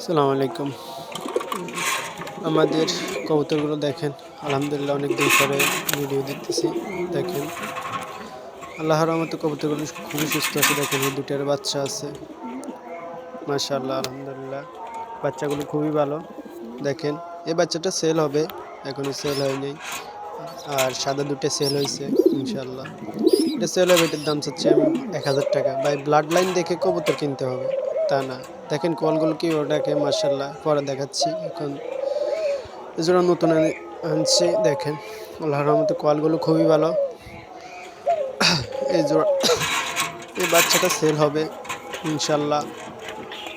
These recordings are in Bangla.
আসসালামু আলাইকুম। আমাদের কবুতরগুলো দেখেন। আলহামদুলিল্লাহ অনেক দিন পরে ভিডিও দিতেছি দেখেন। আল্লাহর রহমতে কবুতরগুলো খুবই সুস্থ আছে। দেখেন দুটার বাচ্চা আছে। মাশাআল্লাহ, আলহামদুলিল্লাহ। বাচ্চাগুলো খুবই ভালো। দেখেন, এই বাচ্চাটা সেল হবে। এখনই সেল হয়নি। আর সাদা দুটো সেল হয়েছে ইনশাল্লাহ এটা সেল হবে, এটার দাম চাচ্ছে এক হাজার টাকা। ভাই ব্লাড লাইন দেখে কবুতর কিনতে হবে। তা না। দেখেন কলগুলো কি ওটাকে মার্শাল্লাহ পরে দেখাচ্ছি। এখন এজোড়া নতুন আনি- আনছি, দেখেন। আল্লাহর রহমতে কলগুলো খুবই ভালো। এই জোড়া এই বাচ্চাটা সেল হবে ইনশাল্লাহ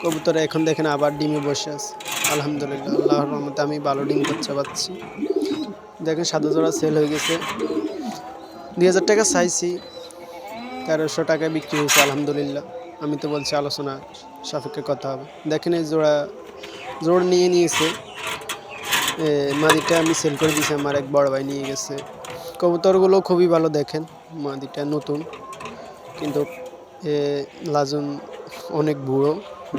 কবুতরে এখন দেখেন আবার ডিমে বসে আছে। আলহামদুলিল্লাহ, আল্লাহর রহমতে আমি ভালো ডিম বাচ্চা পাচ্ছি দেখেন সাদা জোড়া সেল হয়ে গেছে। দুই হাজার টাকা চাইছি, তেরোশো টাকায় বিক্রি হয়েছে, আলহামদুলিল্লাহ। আমি তো বলছি আলোচনা সাপেক্ষে কথা হবে। দেখেন এই জোড়া, জোড় নিয়ে নিয়েছে। মাদিটা আমি সেল করে দিয়েছি, আমার এক বড় ভাই নিয়ে গেছে। কবুতরগুলো খুবই ভালো দেখেন, মাদিটা নতুন। কিন্তু লাজন অনেক বুড়ো,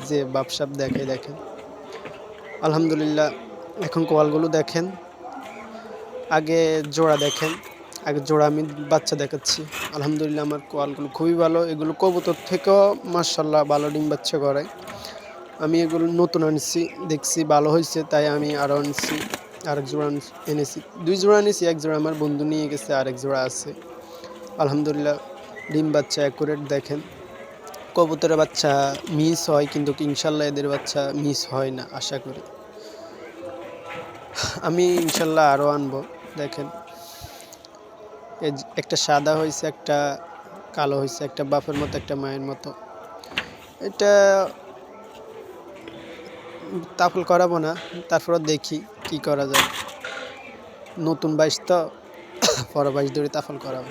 যে বাপসাপ দেখে, দেখেন। আলহামদুলিল্লাহ, এখন কোয়ালগুলো দেখেন। আগে জোড়া দেখেন। আগে জোড়া আমি বাচ্চা দেখাচ্ছি। আলহামদুলিল্লাহ আমার কোয়ালগুলো খুবই ভালো। এগুলো কবুতর থেকেও মার্শাল্লাহ ভালো ডিম বাচ্চা করে। আমি এগুলো নতুন আনছি, দেখছি ভালো হয়েছে, তাই আমি আরও আনছি, আরেক জোড়া এনেছি। দুই জোড়া এনেছি এক জোড়া আমার বন্ধু নিয়ে গেছে, আরেক জোড়া আছে। আলহামদুলিল্লাহ ডিম বাচ্চা অ্যাকুরেট দেখেন। কবুতরের বাচ্চা মিস হয়, কিন্তু ইনশাল্লাহ এদের বাচ্চা মিস হয় না, আশা করি। আমি ইনশাল্লাহ আরও আনব, দেখেন। একটা সাদা হয়েছে একটা কালো হয়েছে একটা বাপের মতো, একটা মায়ের মতো। এটা তাফল করাবো না তারপর দেখি কি করা যায়। নতুন বাইশ তো পর বাইশ ধরে তাফল করাবো।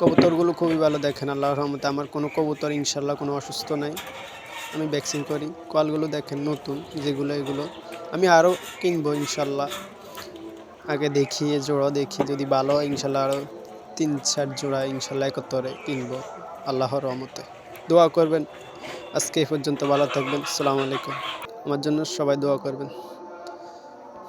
কবুতরগুলো খুবই ভালো দেখেন, আল্লাহর রহমতে। আমার কোনো কবুতর ইনশাল্লাহ কোনো অসুস্থ নাই। আমি ভ্যাকসিন করি। কলগুলো দেখেন নতুন, যেগুলো, এগুলো। আমি আরও কিনবো ইনশাল্লাহ আগে দেখি জোড়া দেখি, যদি ভালো হয় ইনশাল্লাহ আরও তিন, চার জোড়া ইনশাল্লাহ একত্রে কিনবো, আল্লাহর রহমতে। দোয়া করবেন। আজকে এই পর্যন্ত ভালো থাকবেন। সালামু আলাইকুম। আমার জন্য সবাই দোয়া করবেন।